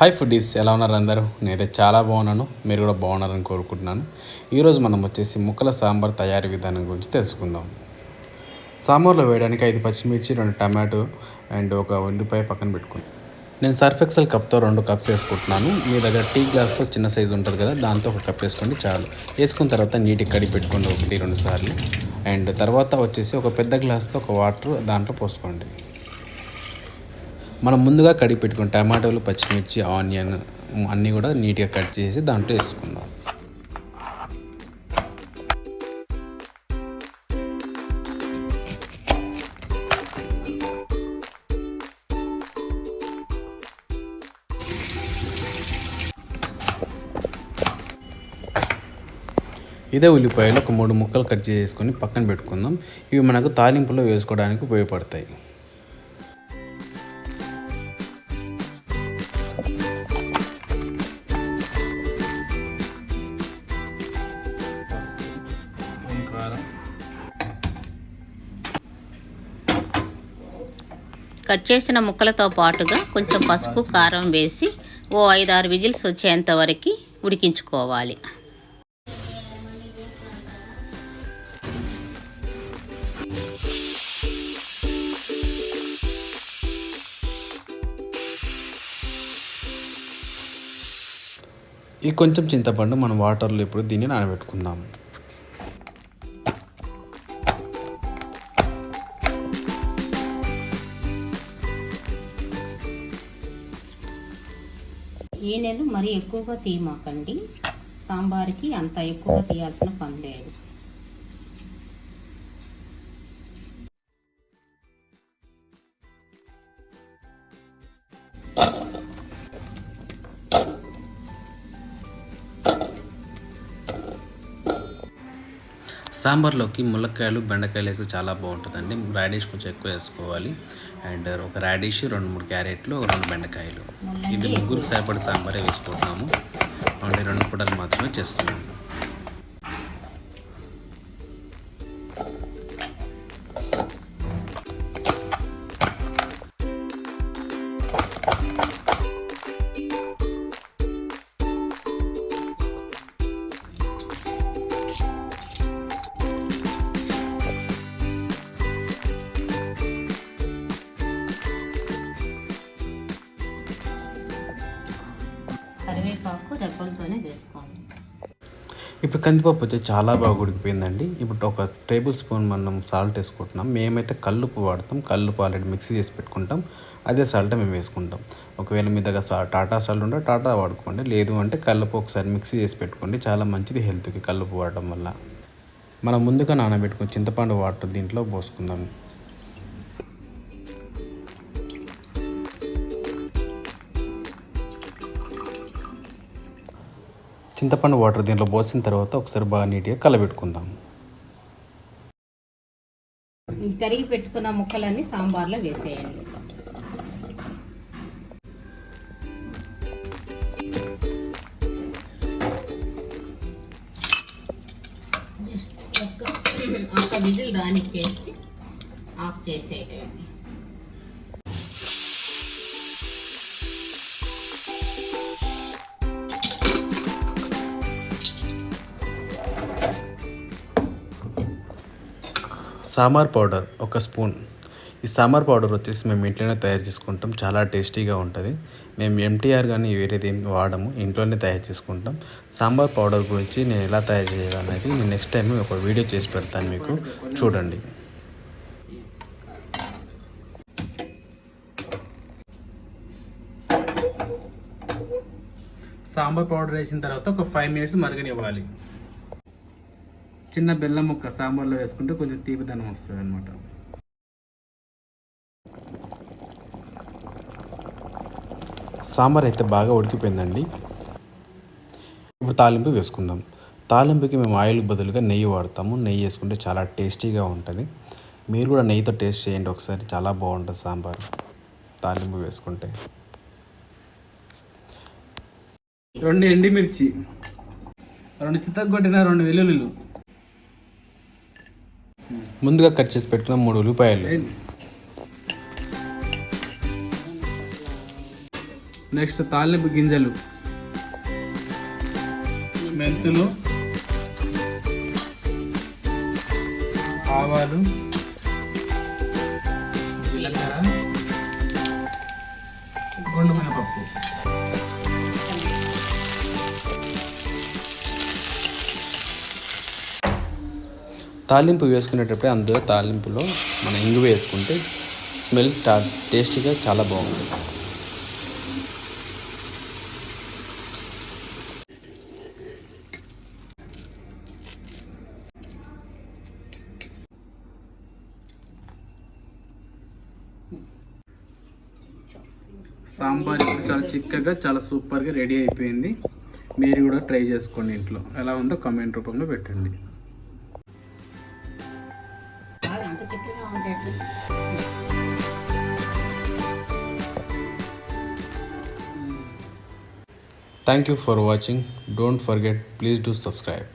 Hi foodies ఎలా ఉన్నారు అందరూ? నేనైతే చాలా బాగున్నాను. మీరు కూడా బాగున్నారని కోరుకుంటున్నాను. ఈరోజు మనం వచ్చేసి ముక్కల సాంబార్ తయారీ విధానం గురించి తెలుసుకుందాం. సాంబార్లో వేయడానికి ఐదు పచ్చిమిర్చి రెండు టమాటో అండ్ ఒక ఉల్లిపాయ పక్కన పెట్టుకుని నేను సర్ఫ్ ఎక్సెల్ కప్తో రెండు కప్స్ వేసుకుంటున్నాను మీ దగ్గర టీ గ్లాస్తో చిన్న సైజు ఉంటుంది కదా దాంతో ఒక కప్ వేసుకోండి చాలు. వేసుకున్న తర్వాత నీటికి కడిగి పెట్టుకోండి ఒకటి రెండు సార్లు. అండ్ తర్వాత వచ్చేసి ఒక పెద్ద గ్లాస్తో ఒక వాటర్ దాంట్లో పోసుకోండి. మనం ముందుగా కడిగి పెట్టుకున్న టమాటోలు పచ్చిమిర్చి ఆనియన్ అన్నీ కూడా నీట్గా కట్ చేసి దాంట్లో వేసుకుందాం. ఇదే ఉల్లిపాయలు ఒక మూడు ముక్కలు కట్ చేసుకొని పక్కన పెట్టుకుందాం. ఇవి మనకు తాలింపులో వేసుకోవడానికి ఉపయోగపడతాయి. కట్ చేసిన ముక్కలతో పాటుగా కొంచెం పసుపు కారం వేసి ఓ ఐదు ఆరు విజిల్స్ వచ్చేంత వరకు ఉడికించుకోవాలి. ఈ కొంచెం చింతపండు మనం వాటర్లో ఇప్పుడు దీన్ని నానబెట్టుకుందాం. ఈ నెల మరీ ఎక్కువగా తీయమాకండి. సాంబార్కి అంత ఎక్కువగా తీయాల్సిన పని లేదు. సాంబార్లోకి ములక్కాయలు బెండకాయలు వేస్తే చాలా బాగుంటుందండి. రాడిష్ కొంచెం ఎక్కువ వేసుకోవాలి. అండ్ ఒక రాడిష్ రెండు మూడు క్యారెట్లు ఒక రెండు బెండకాయలు. ఇది ముగ్గురు సరిపడి సాంబారే వేసుకుంటున్నాము. ఓన్లీ రెండు పూటలు మాత్రమే చేస్తున్నాము. కరివేపాకు రెబ్బలతోనే వేసుకోండి. ఇప్పుడు కందిపప్పు వచ్చి చాలా బాగా ఉడికిపోయిందండి. ఇప్పుడు ఒక టేబుల్ స్పూన్ మనం సాల్ట్ వేసుకుంటున్నాం. మేమైతే కల్లుపు వాడతాం. కల్లుపు ఆల్రెడీ మిక్సీ చేసి పెట్టుకుంటాం. అదే సాల్ట్ మేము వేసుకుంటాం. ఒకవేళ మీ దగ్గర సా టాటా సాల్ట్ ఉంటే టాటా వాడుకోండి. లేదు అంటే కల్లుపు ఒకసారి మిక్సీ చేసి పెట్టుకోండి. చాలా మంచిది హెల్త్కి కల్లుపు వాడటం వల్ల. మనం ముందుగా నానబెట్టుకుని చింతపండు వాటర్ దీంట్లో పోసుకుందాం. చింతపండు వాటర్ దీంట్లో పోసిన తర్వాత ఒకసారి బాగా నీట్గా కలబెట్టుకుందాం. తరిగి పెట్టుకున్న ముక్కలన్నీ సాంబార్లో వేసేయండి. జస్ట్ ఒక్క ఒక్క విజిల్ రానిచ్చేసి ఆఫ్ చేసేయటమే సాంబార్ పౌడర్ ఒక స్పూన్. ఈ సాంబార్ పౌడర్ వచ్చేసి మేము ఇంట్లోనే తయారు చేసుకుంటాం. చాలా టేస్టీగా ఉంటుంది. మేము ఎంటీఆర్ కానీ వేరేది ఏం వాడము. ఇంట్లోనే తయారు చేసుకుంటాం. సాంబార్ పౌడర్ గురించి నేను ఎలా తయారు చేయాలనేది నేను నెక్స్ట్ టైం ఒక వీడియో చేసి పెడతాను మీకు. చూడండి. సాంబార్ పౌడర్ వేసిన తర్వాత ఒక ఫైవ్ మినిట్స్ మరగనివ్వాలి. చిన్న బెల్లం ముక్క సాంబార్లో వేసుకుంటే కొంచెం తీపిదనం వస్తుంది అనమాట సాంబార్ అయితే బాగా ఉడికిపోయిందండి. ఇప్పుడు తాలింపు వేసుకుందాం. తాలింపుకి మేము ఆయిల్ బదులుగా నెయ్యి వాడతాము. నెయ్యి వేసుకుంటే చాలా టేస్టీగా ఉంటుంది. మీరు కూడా నెయ్యితో టేస్ట్ చేయండి ఒకసారి. చాలా బాగుంటుంది సాంబార్. తాలింపు వేసుకుంటే. రెండు ఎండిమిర్చి రెండు చిత్తగొట్టిన రెండు వెల్లుల్లిలు. ముందుగా కట్ చేసి పెట్టుకున్న మూడు ఉల్లిపాయలు. నెక్స్ట్ తాలింపు గింజలు. మెంతులు. ఆవాలు. జీలకర్ర. తాలింపు వేసుకునేటప్పుడే అందులో తాలింపులో మన ఇంగు వేసుకుంటే స్మెల్ టా టేస్టీగా చాలా బాగుంటుంది. సాంబార్ ఇప్పుడు చాలా చిక్కగా చాలా సూపర్గా రెడీ అయిపోయింది. మీరు కూడా ట్రై చేసుకోండి ఇంట్లో. ఎలా ఉందో కామెంట్ రూపంలో పెట్టండి. Thank you for watching. Don't forget, please do subscribe.